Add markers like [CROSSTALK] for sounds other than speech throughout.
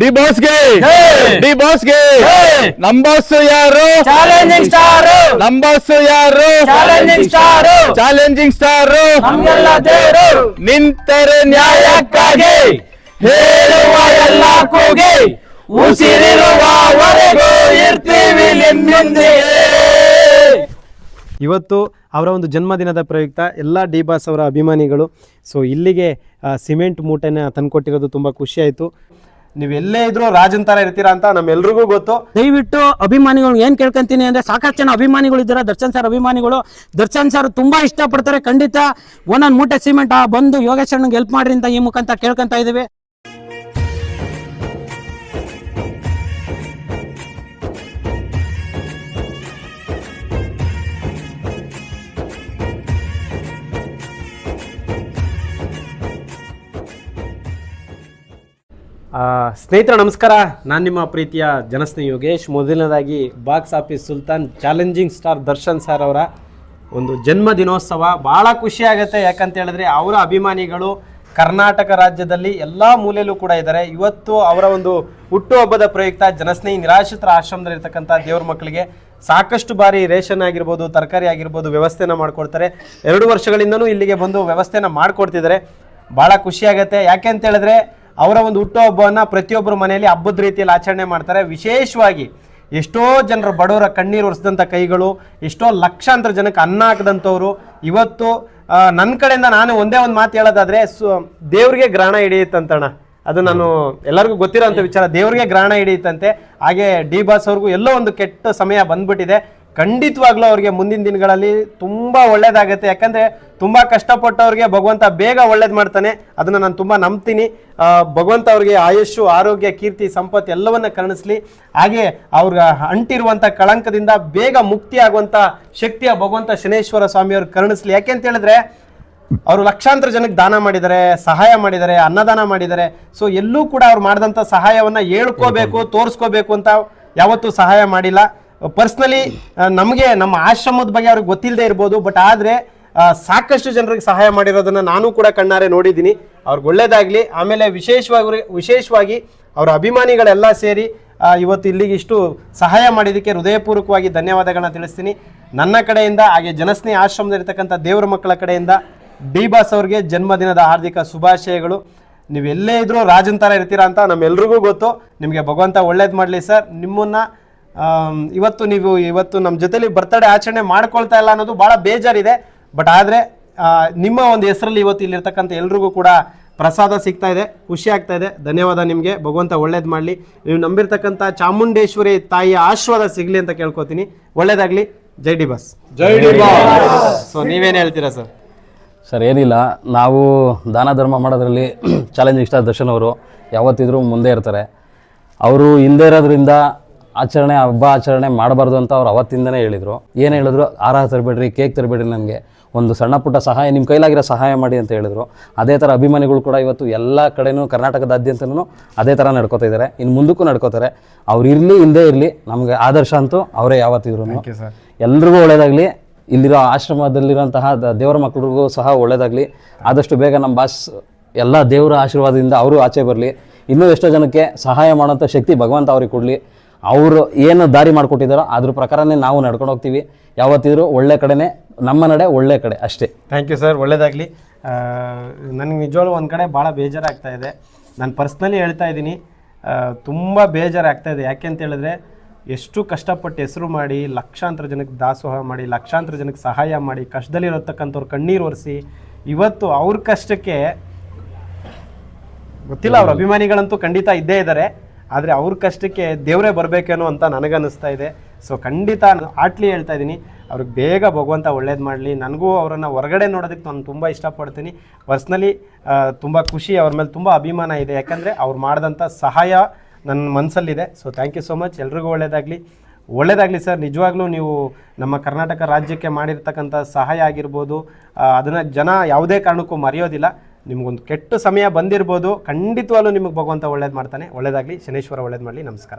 D ಬಾಸ್ಗೆ. ಜೈ! D ಬಾಸ್ಗೆ. ಗೆ ನಮ್ boss ಯಾರು? ಚಾಲೆಂಜಿಂಗ್ ಸ್ಟಾರ್ ನಮ್ ಬಾಸ್ ಯಾರು? ಚಾಲೆಂಜಿಂಗ್ ಸ್ಟಾರ್ ಚಾಲೆಂಜಿಂಗ್ ಸ್ಟಾರ್ ನಮ್ಗೆಲ್ಲ ದೇವರು. ನಿಂತರೆ ನ್ಯಾಯಕ್ಕಾಗಿ. ಹೇಳುವ ಎಲ್ಲ ಕೂಗಿ ಉಸಿರಿರುವವರೆಗೂ ಇರ್ತೀವಿ ನಿಮ್ಮೊಂದಿಗೆ ಇವತ್ತು ಅವರ ಒಂದು ಜನ್ಮದಿನದ ಪ್ರಯುಕ್ತ ಎಲ್ಲ ಡಿ ಬಾಸ್ ಅವರ ಅಭಿಮಾನಿಗಳು. ಸೊ ಇಲ್ಲಿಗೆ ಸಿಮೆಂಟ್ ಮೂಟೆನ ತಂದುಕೊಟ್ಟಿರೋದು ತುಂಬ ಖುಷಿ ನೀವೆಲ್ಲೇ ಇದ್ರು ರಾಜನ್ ತರ ಇರ್ತೀರಾ ಅಂತ ನಮ್ಮೆಲ್ರಿಗೂ ಗೊತ್ತು. ದಯವಿಟ್ಟು ಅಭಿಮಾನಿಗಳು ಏನ್ ಕೇಳ್ಕೊಂತೀನಿ ಅಂದ್ರೆ ಸಾಕಷ್ಟು ಜನ ಅಭಿಮಾನಿಗಳು ಇದ್ದಾರೆ. ದರ್ಶನ್ ಸರ್ ಅಭಿಮಾನಿಗಳು. ದರ್ಶನ್ ಸರ್ ತುಂಬಾ ಇಷ್ಟಪಡ್ತಾರೆ. ಖಂಡಿತ ಒಂದೊಂದು ಮೂಟೆ ಸಿಮೆಂಟ್ ಬಂದು ಯೋಗೇಶ್ ಹೆಲ್ಪ್ ಮಾಡ್ರಿ ಅಂತ ಈ ಮುಖಾಂತರ ಕೇಳ್ಕೊಂತ ಇದೀವಿ ಸ್ನೇಹಿತರೆ, ನಮಸ್ಕಾರ. ನಾನು ನಿಮ್ಮ ಪ್ರೀತಿಯ ಜನಸ್ನೇಹಿ ಯೋಗೇಶ್. ಮೊದಲನೇದಾಗಿ, box office Sultan challenging star Darshan sir ಅವರ ಒಂದು ಜನ್ಮ ದಿನೋತ್ಸವ. ಭಾಳ ಖುಷಿ ಆಗುತ್ತೆ. ಯಾಕಂತ ಹೇಳಿದ್ರೆ, ಅವರ ಅಭಿಮಾನಿಗಳು ಕರ್ನಾಟಕ ರಾಜ್ಯದಲ್ಲಿ ಎಲ್ಲ ಮೂಲೆಯಲ್ಲೂ ಕೂಡ ಇದ್ದಾರೆ. ಇವತ್ತು ಅವರ ಒಂದು ಹುಟ್ಟುಹಬ್ಬದ ಪ್ರಯುಕ್ತ ಜನಸ್ನೇಹಿ ನಿರಾಶ್ರಿತರ ಆಶ್ರಮದಲ್ಲಿರ್ತಕ್ಕಂಥ ದೇವ್ರ ಮಕ್ಕಳಿಗೆ ಸಾಕಷ್ಟು ಬಾರಿ ರೇಷನ್ ಆಗಿರ್ಬೋದು, ತರಕಾರಿ ಆಗಿರ್ಬೋದು ವ್ಯವಸ್ಥೆನ ಮಾಡಿಕೊಡ್ತಾರೆ. ಎರಡು ವರ್ಷಗಳಿಂದನೂ ಇಲ್ಲಿಗೆ ಬಂದು ವ್ಯವಸ್ಥೆನ ಮಾಡಿಕೊಡ್ತಿದ್ದಾರೆ. ಭಾಳ ಖುಷಿಯಾಗತ್ತೆ ಯಾಕೆ ಅಂತ ಹೇಳಿದ್ರೆ ಅವರ ಒಂದು ಹುಟ್ಟುಹಬ್ಬವನ್ನು ಪ್ರತಿಯೊಬ್ಬರ ಮನೆಯಲ್ಲಿ ಹಬ್ಬದ ರೀತಿಯಲ್ಲಿ ಆಚರಣೆ ಮಾಡ್ತಾರೆ. ವಿಶೇಷವಾಗಿ ಎಷ್ಟೋ ಜನರ ಬಡವರ ಕಣ್ಣೀರು ಒರೆಸಿದಂಥ ಕೈಗಳು, ಎಷ್ಟೋ ಲಕ್ಷಾಂತರ ಜನಕ್ಕೆ ಅನ್ನ ಹಾಕದಂಥವ್ರು, ಇವತ್ತು ನನ್ನ ಕಡೆಯಿಂದ ನಾನು ಒಂದೇ ಒಂದು ಮಾತು ಹೇಳೋದಾದ್ರೆ, ಸು, ದೇವ್ರಿಗೆ ಗ್ರಹಣ ಹಿಡಿಯುತ್ತಂತಣ್ಣ. ಅದು ನಾನು ಎಲ್ಲರಿಗೂ ಗೊತ್ತಿರೋಂಥ ವಿಚಾರ. ದೇವ್ರಿಗೆ ಗ್ರಹಣ ಹಿಡಿಯುತ್ತಂತೆ. ಹಾಗೆ ಡಿ ಬಾಸ್ ಅವ್ರಿಗೂ ಎಲ್ಲೋ ಒಂದು ಕೆಟ್ಟ ಸಮಯ ಬಂದ್ಬಿಟ್ಟಿದೆ. ಖಂಡಿತವಾಗ್ಲೂ ಅವ್ರಿಗೆ ಮುಂದಿನ ದಿನಗಳಲ್ಲಿ ತುಂಬ ಒಳ್ಳೇದಾಗುತ್ತೆ. ಯಾಕಂದ್ರೆ ತುಂಬ ಕಷ್ಟಪಟ್ಟವ್ರಿಗೆ ಭಗವಂತ ಬೇಗ ಒಳ್ಳೇದು ಮಾಡ್ತಾನೆ. ಅದನ್ನು ನಾನು ತುಂಬ ನಂಬ್ತೀನಿ. ಭಗವಂತ ಅವ್ರಿಗೆ ಆಯುಷ್ಯು ಆರೋಗ್ಯ ಕೀರ್ತಿ ಸಂಪತ್ತು ಎಲ್ಲವನ್ನ ಕರುಣಿಸ್ಲಿ. ಹಾಗೆ ಅವ್ರಿಗೆ ಅಂಟಿರುವಂಥ ಕಳಂಕದಿಂದ ಬೇಗ ಮುಕ್ತಿ ಆಗುವಂತ ಶಕ್ತಿಯ ಭಗವಂತ ಶನೇಶ್ವರ ಸ್ವಾಮಿಯವ್ರು ಕರುಣಿಸ್ಲಿ. ಯಾಕೆ ಅಂತ ಹೇಳಿದ್ರೆ ಅವರು ಲಕ್ಷಾಂತರ ಜನಕ್ಕೆ ದಾನ ಮಾಡಿದ್ದಾರೆ ಸಹಾಯ ಮಾಡಿದ್ದಾರೆ ಅನ್ನದಾನ ಮಾಡಿದ್ದಾರೆ. ಸೊ ಎಲ್ಲೂ ಕೂಡ ಅವ್ರು ಮಾಡಿದಂಥ ಸಹಾಯವನ್ನು ಹೇಳ್ಕೋಬೇಕು ತೋರಿಸ್ಕೋಬೇಕು ಅಂತ ಯಾವತ್ತೂ ಸಹಾಯ ಮಾಡಿಲ್ಲ. ಪರ್ಸ್ನಲಿ ನಮಗೆ ನಮ್ಮ ಆಶ್ರಮದ ಬಗ್ಗೆ ಅವ್ರಿಗೆ ಗೊತ್ತಿಲ್ಲದೆ ಇರ್ಬೋದು ಬಟ್ ಆದರೆ ಸಾಕಷ್ಟು ಜನರಿಗೆ ಸಹಾಯ ಮಾಡಿರೋದನ್ನ ನಾನು ಕೂಡ ಕಣ್ಣಾರೆ ನೋಡಿದ್ದೀನಿ. ಅವ್ರಿಗೆ ಒಳ್ಳೇದಾಗಲಿ. ಆಮೇಲೆ ವಿಶೇಷವಾಗಿ ವಿಶೇಷವಾಗಿ ಅವರ ಅಭಿಮಾನಿಗಳೆಲ್ಲ ಸೇರಿ ಇವತ್ತು ಇಲ್ಲಿಗೆ ಇಷ್ಟು ಸಹಾಯ ಮಾಡಿದ್ದಕ್ಕೆ ಹೃದಯಪೂರ್ವಕವಾಗಿ ಧನ್ಯವಾದಗಳನ್ನ ತಿಳಿಸ್ತೀನಿ. ನನ್ನ ಕಡೆಯಿಂದ, ಹಾಗೆ ಜನಸ್ನೇಹಿ ಆಶ್ರಮದಲ್ಲಿರ್ತಕ್ಕಂಥ ದೇವರ ಮಕ್ಕಳ ಕಡೆಯಿಂದ ಡಿ ಬಾಸ್ ಅವ್ರಿಗೆ ಜನ್ಮದಿನದ ಹಾರ್ದಿಕ ಶುಭಾಶಯಗಳು. ನೀವೆಲ್ಲೇ ಇದ್ರೂ ರಾಜನ್ ಥರ ಇರ್ತೀರಾ ಅಂತ ನಮ್ಮೆಲ್ರಿಗೂ ಗೊತ್ತು. ನಿಮಗೆ ಭಗವಂತ ಒಳ್ಳೇದು ಮಾಡಲಿ ಸರ್. ನಿಮ್ಮನ್ನ ಇವತ್ತು ನೀವು ಇವತ್ತು ನಮ್ಮ ಜೊತೆಲಿ ಬರ್ತಡೇ ಆಚರಣೆ ಮಾಡ್ಕೊಳ್ತಾ ಇಲ್ಲ ಅನ್ನೋದು ಭಾಳ ಬೇಜಾರಿದೆ. ಬಟ್ ಆದರೆ ನಿಮ್ಮ ಒಂದು ಹೆಸರಲ್ಲಿ ಇವತ್ತು ಇಲ್ಲಿರ್ತಕ್ಕಂಥ ಎಲ್ರಿಗೂ ಕೂಡ ಪ್ರಸಾದ ಸಿಗ್ತಾ ಇದೆ. ಖುಷಿ ಆಗ್ತಾ ಇದೆ. ಧನ್ಯವಾದ ನಿಮಗೆ. ಭಗವಂತ ಒಳ್ಳೇದು ಮಾಡಲಿ. ನೀವು ನಂಬಿರ್ತಕ್ಕಂಥ ಚಾಮುಂಡೇಶ್ವರಿ ತಾಯಿಯ ಆಶೀರ್ವಾದ ಸಿಗಲಿ ಅಂತ ಕೇಳ್ಕೊತೀನಿ. ಒಳ್ಳೇದಾಗಲಿ. ಜೈ ಡಿ ಬಾಸ್ ಜೈ ಡಿ ಬಾಸ್ ಸೊ ನೀವೇನು ಹೇಳ್ತೀರಾ ಸರ್ ಸರ್ ಏನಿಲ್ಲ. ನಾವು ದಾನ ಧರ್ಮ ಮಾಡೋದ್ರಲ್ಲಿ [CLEARS THROAT] ಚಾಲೆಂಜಿಂಗ್ ಸ್ಟಾರ್ ದರ್ಶನ್ ಅವರು ಯಾವತ್ತಿದ್ರೂ ಮುಂದೆ ಇರ್ತಾರೆ. ಅವರು ಹಿಂದೆ ಇರೋದ್ರಿಂದ ಆಚರಣೆ ಹಬ್ಬ ಆಚರಣೆ ಮಾಡಬಾರ್ದು ಅಂತ ಅವ್ರು ಅವತ್ತಿಂದನೇ ಹೇಳಿದರು. ಏನು ಹೇಳಿದ್ರು? ಆರ ತರಬೇಡ್ರಿ ಕೇಕ್ ತರಬೇಡ್ರಿ ನನಗೆ ಒಂದು ಸಣ್ಣ ಪುಟ್ಟ ಸಹಾಯ ನಿಮ್ಮ ಕೈಲಾಗಿರೋ ಸಹಾಯ ಮಾಡಿ ಅಂತ ಹೇಳಿದರು. ಅದೇ ಥರ ಅಭಿಮಾನಿಗಳು ಕೂಡ ಇವತ್ತು ಎಲ್ಲ ಕಡೆನೂ ಕರ್ನಾಟಕದಾದ್ಯಂತನೂ ಅದೇ ಥರ ನಡ್ಕೋತಾ ಇದ್ದಾರೆ ಇನ್ನು ಮುಂದಕ್ಕೂ ನಡ್ಕೋತಾರೆ. ಅವ್ರು ಇರಲಿ ಹಿಂದೆ ಇರಲಿ ನಮಗೆ ಆದರ್ಶ ಅಂತೂ ಅವರೇ ಯಾವತ್ತಿದ್ರು ಎಲ್ರಿಗೂ ಒಳ್ಳೇದಾಗಲಿ. ಇಲ್ಲಿರೋ ಆಶ್ರಮದಲ್ಲಿರೋಂತಹ ದೇವರ ಮಕ್ಕಳಿಗೂ ಸಹ ಒಳ್ಳೇದಾಗಲಿ. ಆದಷ್ಟು ಬೇಗ ನಮ್ಮ ಬಾಸ್ ಎಲ್ಲ ದೇವರ ಆಶೀರ್ವಾದದಿಂದ ಅವರು ಆಚೆ ಬರಲಿ. ಇನ್ನೂ ಎಷ್ಟೋ ಜನಕ್ಕೆ ಸಹಾಯ ಮಾಡೋಂಥ ಶಕ್ತಿ ಭಗವಂತ ಅವ್ರಿಗೆ ಕೊಡಲಿ. ಅವರು ಏನು ದಾರಿ ಮಾಡಿಕೊಟ್ಟಿದ್ದಾರೋ ಅದ್ರ ಪ್ರಕಾರನೇ ನಾವು ನಡ್ಕೊಂಡು ಹೋಗ್ತೀವಿ. ಯಾವತ್ತಿದ್ರೂ ಒಳ್ಳೆ ಕಡೆನೇ, ನಮ್ಮ ನಡೆ ಒಳ್ಳೆ ಕಡೆ ಅಷ್ಟೇ. ಥ್ಯಾಂಕ್ ಯು ಸರ್ ಒಳ್ಳೇದಾಗಲಿ. ನನಗೆ ನಿಜವಾಗ್ಲೂ ಒಂದು ಕಡೆ ಭಾಳ ಬೇಜಾರಾಗ್ತಾ ಇದೆ. ನಾನು ಪರ್ಸ್ನಲಿ ಹೇಳ್ತಾ ಇದ್ದೀನಿ. ತುಂಬ ಬೇಜಾರಾಗ್ತಾ ಇದೆ. ಯಾಕೆ ಅಂತ ಹೇಳಿದ್ರೆ, ಎಷ್ಟು ಕಷ್ಟಪಟ್ಟು ಹೆಸರು ಮಾಡಿ, ಲಕ್ಷಾಂತರ ಜನಕ್ಕೆ ದಾಸೋಹ ಮಾಡಿ, ಲಕ್ಷಾಂತರ ಜನಕ್ಕೆ ಸಹಾಯ ಮಾಡಿ, ಕಷ್ಟದಲ್ಲಿರತಕ್ಕಂಥವ್ರು ಕಣ್ಣೀರು ಒರೆಸಿ, ಇವತ್ತು ಅವ್ರ ಕಷ್ಟಕ್ಕೆ ಗೊತ್ತಿಲ್ಲ, ಅವ್ರ ಅಭಿಮಾನಿಗಳಂತೂ ಖಂಡಿತ ಇದ್ದೇ ಇದ್ದಾರೆ ಆದರೆ ಅವ್ರ ಕಷ್ಟಕ್ಕೆ ದೇವರೇ ಬರಬೇಕೇನೋ ಅಂತ ನನಗನ್ನಿಸ್ತಾ ಇದೆ. ಸೊ ಖಂಡಿತ ಆಟ್ಲಿ ಹೇಳ್ತಾ ಇದ್ದೀನಿ ಅವ್ರಿಗೆ ಬೇಗ ಭಗವಂತ ಒಳ್ಳೇದು ಮಾಡಲಿ. ನನಗೂ ಅವರನ್ನು ಹೊರಗಡೆ ನೋಡೋದಕ್ಕೆ ನಾನು ತುಂಬ ಇಷ್ಟಪಡ್ತೀನಿ. ಪರ್ಸ್ನಲಿ ತುಂಬ ಖುಷಿ ಅವ್ರ ಮೇಲೆ ತುಂಬ ಅಭಿಮಾನ ಇದೆ. ಯಾಕಂದರೆ ಅವ್ರು ಮಾಡಿದಂಥ ಸಹಾಯ ನನ್ನ ಮನಸ್ಸಲ್ಲಿದೆ so thank you so much ಎಲ್ರಿಗೂ ಒಳ್ಳೇದಾಗಲಿ. ಒಳ್ಳೆಯದಾಗಲಿ ಸರ್. ನಿಜವಾಗ್ಲೂ ನೀವು ನಮ್ಮ ಕರ್ನಾಟಕ ರಾಜ್ಯಕ್ಕೆ ಮಾಡಿರ್ತಕ್ಕಂಥ ಸಹಾಯ ಆಗಿರ್ಬೋದು. ಅದನ್ನು ಜನ ಯಾವುದೇ ಕಾರಣಕ್ಕೂ ಮರೆಯೋದಿಲ್ಲ. ನಿಮ್ಗೊಂದು ಕೆಟ್ಟ ಸಮಯ ಬಂದಿರ್ಬೋದು ಖಂಡಿತವಾಗ್ಲೂ ನಿಮಗೆ ಭಗವಂತ ಒಳ್ಳೇದು ಮಾಡ್ತಾನೆ. ಒಳ್ಳೇದಾಗಲಿ. ಶನೇಶ್ವರ ಒಳ್ಳೇದು ಮಾಡಲಿ. ನಮಸ್ಕಾರ.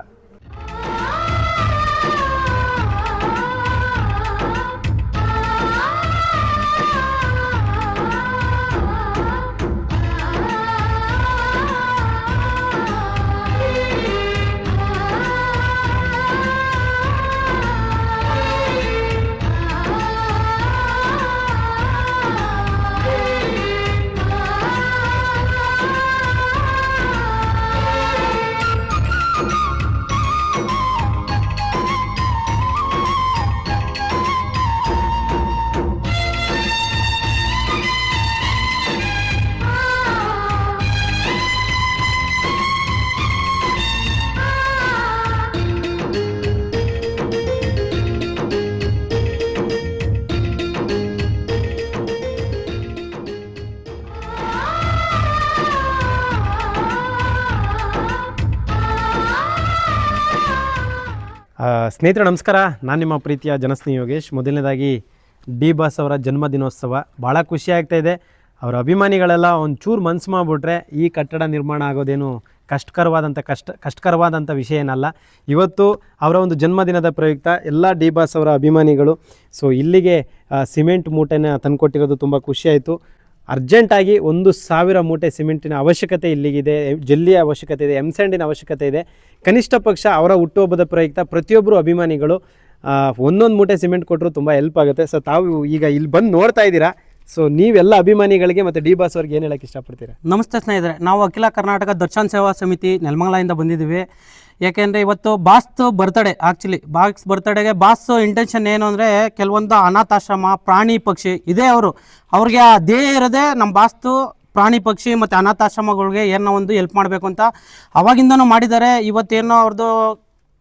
ಸ್ನೇಹಿತರೆ, ನಮಸ್ಕಾರ. ನಾನು ನಿಮ್ಮ ಪ್ರೀತಿಯ ಜನಸ್ನೇಹಿ ಯೋಗೇಶ್. ಮೊದಲನೇದಾಗಿ, ಡಿ ಬಾಸ್ ಅವರ ಜನ್ಮದಿನೋತ್ಸವ. ಭಾಳ ಖುಷಿಯಾಗ್ತಾ ಇದೆ. ಅವರ ಅಭಿಮಾನಿಗಳೆಲ್ಲ ಒಂಚೂರು ಮನ್ಸು ಮಾಡಿಬಿಟ್ರೆ ಈ ಕಟ್ಟಡ ನಿರ್ಮಾಣ ಆಗೋದೇನು ಕಷ್ಟಕರವಾದಂಥ ಕಷ್ಟ, ಕಷ್ಟಕರವಾದಂಥ ವಿಷಯ ಏನಲ್ಲ. ಇವತ್ತು ಅವರ ಒಂದು ಜನ್ಮದಿನದ ಪ್ರಯುಕ್ತ ಎಲ್ಲ ಡಿ ಬಾಸ್ ಅವರ ಅಭಿಮಾನಿಗಳು. ಸೊ, ಇಲ್ಲಿಗೆ ಸಿಮೆಂಟ್ ಮೂಟೆನ ತಂದುಕೊಟ್ಟಿರೋದು ತುಂಬ ಖುಷಿಯಾಯಿತು ಅರ್ಜೆಂಟಾಗಿ ಒಂದು ಸಾವಿರ ಮೂಟೆ ಸಿಮೆಂಟಿನ ಅವಶ್ಯಕತೆ ಇಲ್ಲಿಗಿದೆ ಜಲ್ಲಿಯ ಅವಶ್ಯಕತೆ ಇದೆ ಎಂಸ್ಯಾಂಡಿನ ಅವಶ್ಯಕತೆ ಇದೆ. ಕನಿಷ್ಠ ಪಕ್ಷ ಅವರ ಹುಟ್ಟುಹಬ್ಬದ ಪ್ರಯುಕ್ತ ಪ್ರತಿಯೊಬ್ಬರು ಅಭಿಮಾನಿಗಳು ಒಂದೊಂದು ಮೂಟೆ ಸಿಮೆಂಟ್ ಕೊಟ್ಟರು ತುಂಬ ಹೆಲ್ಪ್ ಆಗುತ್ತೆ. ಸೊ ತಾವು ಈಗ ಇಲ್ಲಿ ಬಂದು ನೋಡ್ತಾ ಇದ್ದೀರಾ? ಸೊ ನೀವೆಲ್ಲ ಅಭಿಮಾನಿಗಳಿಗೆ ಮತ್ತು ಡಿ ಬಾಸ್ ಅವ್ರಿಗೆ ಏನು ಹೇಳಕ್ಕೆ ಇಷ್ಟಪಡ್ತೀರಾ? ನಮಸ್ತೆ ಸ್ನೇಹಿತರೆ, ನಾವು ಅಖಿಲ ಕರ್ನಾಟಕ ದರ್ಶನ್ ಸೇವಾ ಸಮಿತಿ ನೆಲಮಂಗಲದಿಂದ ಬಂದಿದ್ದೀವಿ. ಯಾಕೆಂದರೆ ಇವತ್ತು ಬಾಸ್ತು ಬರ್ತಡೇ ಆ್ಯಕ್ಚುಲಿ ಬಾಕ್ಸ್ ಬರ್ತಡೇಗೆ ಬಾಸ್ ಇಂಟೆನ್ಷನ್ ಏನು ಅಂದರೆ ಕೆಲವೊಂದು ಅನಾಥಾಶ್ರಮ, ಪ್ರಾಣಿ ಪಕ್ಷಿ, ಇದೇ ಅವರು. ಅವ್ರಿಗೆ ಆ ಧ್ಯೇಯ ಇರೋದೇ ನಮ್ಮ ಬಾಸ್ತು ಪ್ರಾಣಿ ಪಕ್ಷಿ ಮತ್ತು ಅನಾಥಾಶ್ರಮಗಳಿಗೆ ಏನೋ ಒಂದು ಹೆಲ್ಪ್ ಮಾಡಬೇಕು ಅಂತ ಅವಾಗಿಂದನೂ ಮಾಡಿದ್ದಾರೆ. ಇವತ್ತೇನೋ ಅವ್ರದ್ದು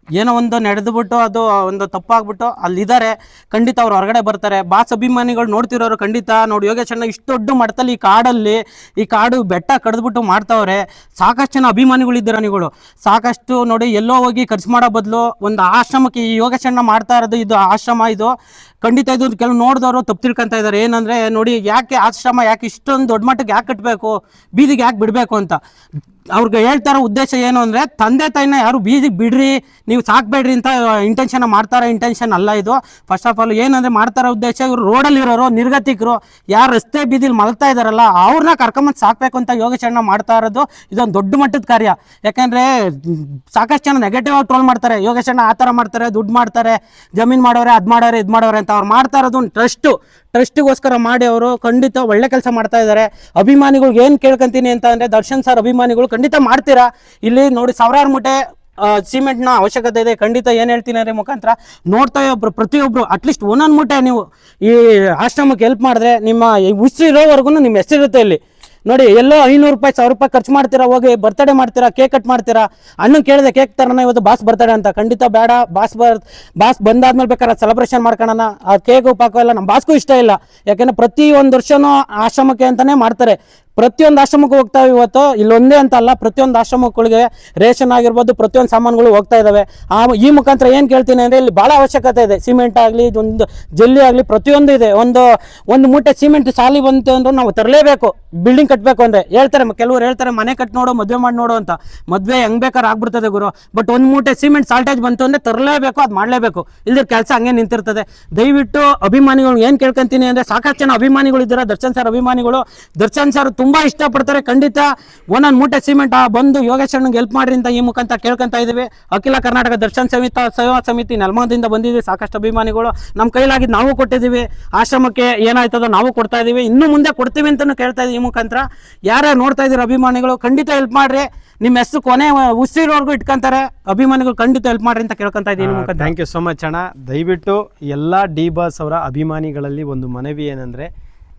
ಏನೋ ಒಂದು ನಡೆದುಬಿಟ್ಟು ಅದು ಒಂದು ತಪ್ಪಾಗ್ಬಿಟ್ಟು ಅಲ್ಲಿದ್ದಾರೆ. ಖಂಡಿತ ಅವ್ರು ಹೊರಗಡೆ ಬರ್ತಾರೆ. ಬಾಸ್ ಅಭಿಮಾನಿಗಳು ನೋಡ್ತಿರೋರು ಖಂಡಿತ. ನೋಡಿ, ಯೋಗೇಶ್ ಅಣ್ಣ ಇಷ್ಟು ದೊಡ್ಡ ಮಟ್ಟದಲ್ಲಿ ಈ ಕಾಡಲ್ಲಿ, ಈ ಕಾಡು ಬೆಟ್ಟ ಕಡ್ದ್ಬಿಟ್ಟು ಮಾಡ್ತಾವ್ರೆ. ಸಾಕಷ್ಟು ಜನ ಅಭಿಮಾನಿಗಳಿದ್ದಾರೆ ನೀವುಗಳು? ಸಾಕಷ್ಟು ನೋಡಿ ಎಲ್ಲೋ ಹೋಗಿ ಖರ್ಚು ಮಾಡೋ ಬದಲು ಒಂದು ಆಶ್ರಮಕ್ಕೆ ಈ ಯೋಗೇಶ್ ಅಣ್ಣ ಮಾಡ್ತಾ ಇರೋದು, ಇದು ಆಶ್ರಮ ಇದು. ಖಂಡಿತ ಇದು ಕೆಲವು ನೋಡಿದವರು ತಪ್ಪು ತಿಳ್ಕೊಂತ ಇದ್ದಾರೆ ಏನಂದ್ರೆ ನೋಡಿ ಯಾಕೆ ಆಶ್ರಮ ಯಾಕೆ ಇಷ್ಟೊಂದು ದೊಡ್ಡ ಮಟ್ಟಕ್ಕೆ ಯಾಕೆ ಕಟ್ಟಬೇಕು ಬೀದಿಗೆ ಯಾಕೆ ಬಿಡಬೇಕು ಅಂತ. ಅವ್ರಿಗೆ ಹೇಳ್ತಾರ ಉದ್ದೇಶ ಏನು ಅಂದರೆ ತಂದೆ ತಾಯಿನ ಯಾರು ಬೀದಿಗೆ ಬಿಡ್ರಿ, ನೀವು ಸಾಕಬೇಡ್ರಿ ಅಂತ ಇಂಟೆನ್ಷನ್ ಮಾಡ್ತಾರೋ ಇಂಟೆನ್ಷನ್ ಅಲ್ಲ ಇದು. ಫಸ್ಟ್ ಆಫ್ ಆಲ್ ಏನಂದ್ರೆ ಮಾಡ್ತಾರೋ ಉದ್ದೇಶ ಇವರು ರೋಡಲ್ಲಿರೋರು ನಿರ್ಗತಿಕರು, ಯಾರು ರಸ್ತೆ ಬೀದಿಲಿ ಮಲಗ್ತಾ ಇದಾರಲ್ಲ ಅವ್ರನ್ನ ಕರ್ಕೊಂಬಂದು ಸಾಕಬೇಕು ಅಂತ ಯೋಗೇಶಣ್ಣ ಮಾಡ್ತಾ ಇರೋದು ಇದೊಂದು ದೊಡ್ಡ ಮಟ್ಟದ ಕಾರ್ಯ. ಯಾಕಂದ್ರೆ ಸಾಕಷ್ಟು ಜನ ನೆಗೆಟಿವ್ ಆಗಿ ಟ್ರೋಲ್ ಮಾಡ್ತಾರೆ. ಯೋಗೇಶಣ್ಣ ಆ ಥರ ಮಾಡ್ತಾರೆ, ದುಡ್ಡು ಮಾಡ್ತಾರೆ, ಜಮೀನು ಮಾಡೋರೆ, ಅದು ಮಾಡೋರೆ, ಇದು ಮಾಡೋರೆ ಅಂತ. ಅವ್ರು ಮಾಡ್ತಾ ಇರೋದು ಒಂದು ಟ್ರಸ್ಟು ಟ್ರಸ್ಟಿಗೋಸ್ಕರ ಮಾಡಿ ಅವರು ಖಂಡಿತ ಒಳ್ಳೆ ಕೆಲಸ ಮಾಡ್ತಾ ಇದ್ದಾರೆ. ಅಭಿಮಾನಿಗಳಿಗೆ ಏನು ಕೇಳ್ಕೊಂತೀನಿ ಅಂತ ಅಂದರೆ, ದರ್ಶನ್ ಸರ್ ಅಭಿಮಾನಿಗಳು ಖಂಡಿತ ಮಾಡ್ತೀರಾ? ಇಲ್ಲಿ ನೋಡಿ ಸಾವಿರಾರು ಮೂಟೆ ಸಿಮೆಂಟ್ನ ಅವಶ್ಯಕತೆ ಇದೆ. ಖಂಡಿತ ಏನು ಹೇಳ್ತೀನಿ ಅಂದರೆ ಮುಖಾಂತರ ನೋಡ್ತಾ ಒಬ್ರು ಪ್ರತಿಯೊಬ್ಬರು ಅಟ್ಲೀಸ್ಟ್ ಒಂದೊಂದು ಮೂಟೆ ನೀವು ಈ ಆಶ್ರಮಕ್ಕೆ ಹೆಲ್ಪ್ ಮಾಡಿದ್ರೆ ನಿಮ್ಮ ಈ ಉಸಿರಿರೋವರೆಗೂ ನಿಮ್ಮ ಹೆಸರಿರುತ್ತೆ ಇಲ್ಲಿ. ನೋಡಿ, ಎಲ್ಲೋ ಐನೂರು ರೂಪಾಯಿ, ಸಾವಿರ ರೂಪಾಯಿ ಖರ್ಚು ಮಾಡ್ತೀರಾ, ಹೋಗಿ ಬರ್ತಡೇ ಮಾಡ್ತೀರಾ ಕೇಕ್ ಕಟ್ ಮಾಡ್ತೀರಾ? ಅಣ್ಣ ಕೇಳಿದೆ ಕೇಕ್ ತರೋಣ ಇವತ್ತು ಬಾಸ್ ಬರ್ತಡೆ ಅಂತ. ಖಂಡಿತ ಬೇಡ, ಬಾಸ್ ಬರ್, ಬಾಸ್ ಬಂದಾದ್ಮೇಲೆ ಬೇಕಾದ್ರೆ ಸೆಲೆಬ್ರೇಷನ್ ಮಾಡ್ಕೊಳ್ಳೋಣ ಆ ಕೇಕು ಪಾಕು ಎಲ್ಲ ನಮ್ಮ ಬಾಸ್ಗೂ ಇಷ್ಟ ಇಲ್ಲ. ಯಾಕೆಂದ್ರೆ ಪ್ರತಿ ಒಂದು ವರ್ಷನೂ ಆಶ್ರಮಕ್ಕೆ ಅಂತಾನೆ ಮಾಡ್ತಾರೆ. ಪ್ರತಿಯೊಂದು ಆಶ್ರಮಕ್ಕೂ ಹೋಗ್ತಾವೆ ಇವತ್ತು. ಇಲ್ಲೊಂದೇ ಅಂತ ಅಲ್ಲ, ಪ್ರತಿಯೊಂದು ಆಶ್ರಮಗಳಿಗೆ ರೇಷನ್ ಆಗಿರ್ಬೋದು, ಪ್ರತಿಯೊಂದು ಸಾಮಾನುಗಳು ಹೋಗ್ತಾ ಇದ್ದಾವೆ ಆ, ಈ ಮುಖಾಂತರ ಏನು ಕೇಳ್ತೀನಿ ಅಂದರೆ ಇಲ್ಲಿ ಭಾಳ ಅವಶ್ಯಕತೆ ಇದೆ. ಸಿಮೆಂಟ್ ಆಗಲಿ, ಒಂದು ಜಲ್ಲಿ ಆಗಲಿ, ಪ್ರತಿಯೊಂದು ಇದೆ. ಒಂದು ಒಂದು ಮೂಟೆ ಸಿಮೆಂಟ್ ಸಾಲಿ ಬಂತು ಅಂದ್ರೆ ನಾವು ತರಲೇಬೇಕು. ಬಿಲ್ಡಿಂಗ್ ಕಟ್ಟಬೇಕು ಅಂದರೆ. ಹೇಳ್ತಾರೆ, ಕೆಲವರು ಹೇಳ್ತಾರೆ, ಮನೆ ಕಟ್ಟಿ ನೋಡು, ಮದುವೆ ಮಾಡಿ ನೋಡು ಅಂತ. ಮದುವೆ ಹೆಂಗ್ ಬೇಕಾದ್ರೆ ಆಗ್ಬಿಡ್ತದೆ ಗುರು. ಬಟ್ ಒಂದು ಮೂಟೆ ಸಿಮೆಂಟ್ ಸಾಲ್ಟೇಜ್ ಬಂತು ಅಂದರೆ ತರಲೇಬೇಕು, ಅದು ಮಾಡಲೇಬೇಕು. ಇಲ್ದಿರ ಕೆಲಸ ಹಂಗೆ ನಿಂತಿರ್ತದೆ. ದಯವಿಟ್ಟು ಅಭಿಮಾನಿಗಳು ಏನು ಕೇಳ್ಕೊಂತೀನಿ ಅಂದರೆ ಸಾಕಷ್ಟು ಜನ ಅಭಿಮಾನಿಗಳು ಇದ್ದಾರೆ? ದರ್ಶನ್ ಸರ್ ಅಭಿಮಾನಿಗಳು? ದರ್ಶನ್ ಸರ್ ತುಂಬಾ ಇಷ್ಟಪಡ್ತಾರೆ. ಖಂಡಿತ ಒಂದೊಂದು ಮೂಟೆ ಸಿಮೆಂಟ್ ಬಂದು ಯೋಗೇಶ್ ಅಣ್ಣಂಗೆ ಹೆಲ್ಪ್ ಮಾಡ್ರಿ ಅಂತ ಈ ಮುಖಾಂತರ ಕೇಳ್ಕೊಂತ ಇದ್ದೀವಿ. ಅಖಿಲ ಕರ್ನಾಟಕ ದರ್ಶನ್ ಸಮಿತ ಸೇವಾ ಸಮಿತಿ ನೆಲಮದಿಂದ ಬಂದಿದೆ ಸಾಕಷ್ಟು ಅಭಿಮಾನಿಗಳು. ನಮ್ಮ ಕೈಲಾಗಿದ್ದು ನಾವು ಕೊಟ್ಟಿದ್ದೀವಿ. ಆಶ್ರಮಕ್ಕೆ ಏನಾಯ್ತದೋ ನಾವು ಕೊಡ್ತಾ ಇದ್ದೀವಿ. ಇನ್ನು ಮುಂದೆ ಕೊಡ್ತೀವಿ ಅಂತಲೂ ಕೇಳ್ತಾ ಇದೀವಿ ಈ ಮುಖಾಂತರ. ಯಾರ್ಯಾರು ನೋಡ್ತಾ ಇದ್ದೀರ ಅಭಿಮಾನಿಗಳು ಖಂಡಿತ ಹೆಲ್ಪ್ ಮಾಡ್ರಿ. ನಿಮ್ಮ ಹೆಸರು ಕೊನೆ ಉಸಿರೋರ್ಗು ಇಟ್ಕೊಂತಾರೆ. ಅಭಿಮಾನಿಗಳು ಖಂಡಿತ ಹೆಲ್ಪ್ ಮಾಡ್ರಿ ಅಂತ ಕೇಳ್ಕೊಂತ ಇದ್ದೀನಿ ಥ್ಯಾಂಕ್ ಯು ಸೊ ಮಚ್ ಅಣ್ಣ. ದಯವಿಟ್ಟು ಎಲ್ಲ ಡಿ ಬಾಸ್ ಅವರ ಅಭಿಮಾನಿಗಳಲ್ಲಿ ಒಂದು ಮನವಿ ಏನಂದರೆ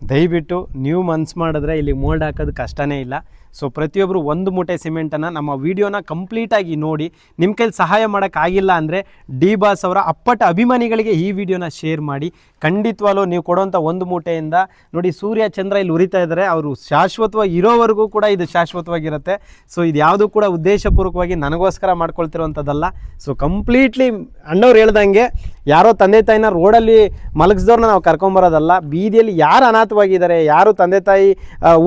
ದಯವಿಟ್ಟು ನೀವು ಮನ್ಸು ಮಾಡಿದ್ರೆ ಇಲ್ಲಿ ಮೋಲ್ಡ್ ಹಾಕೋದು ಕಷ್ಟನೇ ಇಲ್ಲ. ಸೊ ಪ್ರತಿಯೊಬ್ಬರು ಒಂದು ಮೂಟೆ ಸಿಮೆಂಟನ್ನು ನಮ್ಮ ವಿಡಿಯೋನ ಕಂಪ್ಲೀಟಾಗಿ ನೋಡಿ ನಿಮ್ಮ ಕೈಲಿ ಸಹಾಯ ಮಾಡೋಕ್ಕಾಗಿಲ್ಲ ಅಂದರೆ ಡಿ ಬಾಸ್ ಅವರ ಅಪ್ಪಟ ಅಭಿಮಾನಿಗಳಿಗೆ ಈ ವಿಡಿಯೋನ ಶೇರ್ ಮಾಡಿ. ಖಂಡಿತವಾಗ್ಲೂ ನೀವು ಕೊಡೋಂಥ ಒಂದು ಮೂಟೆಯಿಂದ ನೋಡಿ, ಸೂರ್ಯ, ಚಂದ್ರ ಇಲ್ಲಿ ಉರಿತಾ ಇದ್ದಾರೆ ಅವರು ಶಾಶ್ವತವಾಗಿ ಇರೋವರೆಗೂ ಕೂಡ ಇದು ಶಾಶ್ವತವಾಗಿರುತ್ತೆ. ಸೊ ಇದು ಯಾವುದು ಕೂಡ ಉದ್ದೇಶಪೂರ್ವಕವಾಗಿ ನನಗೋಸ್ಕರ ಮಾಡ್ಕೊಳ್ತಿರುವಂಥದ್ದಲ್ಲ ಸೊ ಕಂಪ್ಲೀಟ್ಲಿ ಅಣ್ಣವ್ರು ಹೇಳ್ದಂಗೆ, ಯಾರೋ ತಂದೆ ತಾಯಿನ ರೋಡಲ್ಲಿ ಮಲಗಿಸ್ದವ್ರನ್ನ ನಾವು ಕರ್ಕೊಂಬರೋದಲ್ಲ, ಬೀದಿಯಲ್ಲಿ ಯಾರು ಅನಾಥವಾಗಿದ್ದಾರೆ, ಯಾರು ತಂದೆ ತಾಯಿ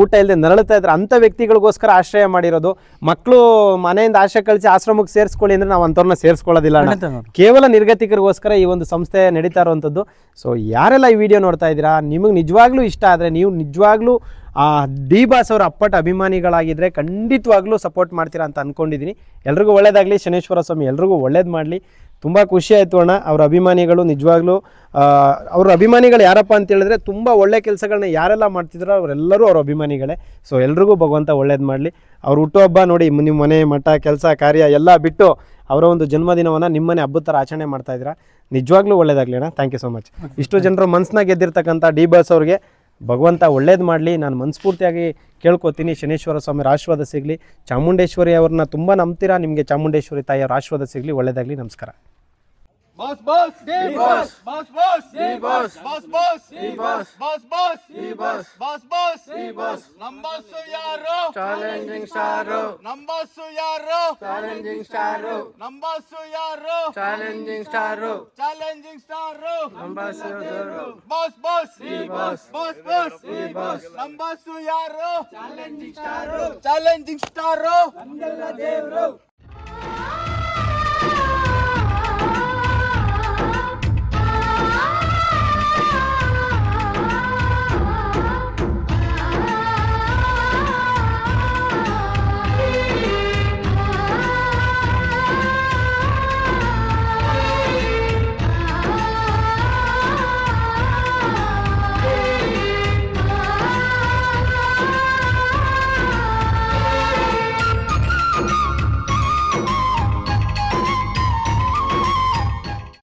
ಊಟ ಇಲ್ಲದೆ ನರಳುತ್ತಾ ಇದ್ದಾರೆ ಅಂಥ ವ್ಯಕ್ತಿಗಳಿಗೋಸ್ಕರ ಆಶ್ರಯ ಮಾಡಿರೋದು. ಮಕ್ಕಳು ಮನೆಯಿಂದ ಆಶ್ರಯ ಕಳಿಸಿ ಆಶ್ರಮಕ್ಕೆ ಸೇರಿಸ್ಕೊಳ್ಳಿ ಅಂದರೆ ನಾವು ಅಂಥವ್ರನ್ನ ಸೇರಿಸ್ಕೊಳ್ಳೋದಿಲ್ಲ. ಕೇವಲ ನಿರ್ಗತಿಕರಿಗೋಸ್ಕರ ಈ ಒಂದು ಸಂಸ್ಥೆ ನಡೀತಾ ಇರುವಂಥದ್ದು. ಸೊ ಯಾರೆಲ್ಲ ಈ ವಿಡಿಯೋ ನೋಡ್ತಾ ಇದ್ದೀರಾ ನಿಮಗೆ ನಿಜವಾಗ್ಲೂ ಇಷ್ಟ ಆದರೆ ನೀವು ನಿಜವಾಗ್ಲೂ ಆ ಡಿ ಬಾಸ್ ಅವರ ಅಪ್ಪಟ ಅಭಿಮಾನಿಗಳಾಗಿದ್ದರೆ ಖಂಡಿತವಾಗ್ಲೂ ಸಪೋರ್ಟ್ ಮಾಡ್ತೀರಾ ಅಂತ ಅಂದ್ಕೊಂಡಿದ್ದೀನಿ ಎಲ್ರಿಗೂ ಒಳ್ಳೇದಾಗಲಿ ಶನೇಶ್ವರ ಸ್ವಾಮಿ ಎಲ್ರಿಗೂ ಒಳ್ಳೇದು ಮಾಡಲಿ. ತುಂಬ ಖುಷಿ ಆಯಿತು ಅಣ್ಣ. ಅವ್ರ ಅಭಿಮಾನಿಗಳು ನಿಜವಾಗ್ಲೂ ಅವ್ರ ಅಭಿಮಾನಿಗಳು ಯಾರಪ್ಪ ಅಂತ ಹೇಳಿದ್ರೆ ತುಂಬ ಒಳ್ಳೆ ಕೆಲಸಗಳನ್ನ ಯಾರೆಲ್ಲ ಮಾಡ್ತಿದ್ರೋ ಅವರೆಲ್ಲರೂ ಅವ್ರ ಅಭಿಮಾನಿಗಳೇ. ಸೊ ಎಲ್ರಿಗೂ ಭಗವಂತ ಒಳ್ಳೇದು ಮಾಡಲಿ. ಅವ್ರ ಹುಟ್ಟುಹಬ್ಬ ನೋಡಿ ನಿಮ್ಮ ಮನೆ, ಮಠ, ಕೆಲಸ, ಕಾರ್ಯ ಎಲ್ಲ ಬಿಟ್ಟು ಅವರ ಒಂದು ಜನ್ಮದಿನವನ್ನು ನಿಮ್ಮನೆ ಹಬ್ಬದ ಥರ ಆಚರಣೆ ಮಾಡ್ತಾ ಇದ್ದೀರಾ. ನಿಜವಾಗ್ಲೂ ಒಳ್ಳೇದಾಗಲಿ ಅಣ್ಣ. ಥ್ಯಾಂಕ್ ಯು ಸೊ ಮಚ್ ಇಷ್ಟು ಜನರು ಮನಸ್ಸಿನಾಗ ಗೆದ್ದಿರ್ತಕ್ಕಂಥ ಡಿ ಬಾಸ್ ಅವ್ರಿಗೆ ಭಗವಂತ ಒಳ್ಳೇದು ಮಾಡಲಿ, ನಾನು ಮನಸ್ಫೂರ್ತಿಯಾಗಿ ಕೇಳ್ಕೊತೀನಿ. ಶನೇಶ್ವರ ಸ್ವಾಮಿಯವ್ರ ಆಶೀರ್ವಾದ ಸಿಗಲಿ. ಚಾಮುಂಡೇಶ್ವರಿ ಅವ್ರನ್ನ ತುಂಬ ನಂಬ್ತೀರಾ? ನಿಮಗೆ ಚಾಮುಂಡೇಶ್ವರಿ ತಾಯಿಯವ್ರ ಆಶೀರ್ವಾದ ಸಿಗಲಿ, ಒಳ್ಳೇದಾಗಲಿ. ನಮಸ್ಕಾರ. Boss, boss. The boss. Boss, boss. The boss. Boss, boss. The boss. Boss, boss. The boss. Boss, boss. The boss. Numbers yaro. Challenging staro. Numbers yaro. Challenging staro. Numbers yaro. Challenging staro. Challenging staro. Numbers yaro. Boss, boss. The boss. Boss, boss. The boss. Numbers yaro. Challenging staro. Challenging staro. Nandella devro.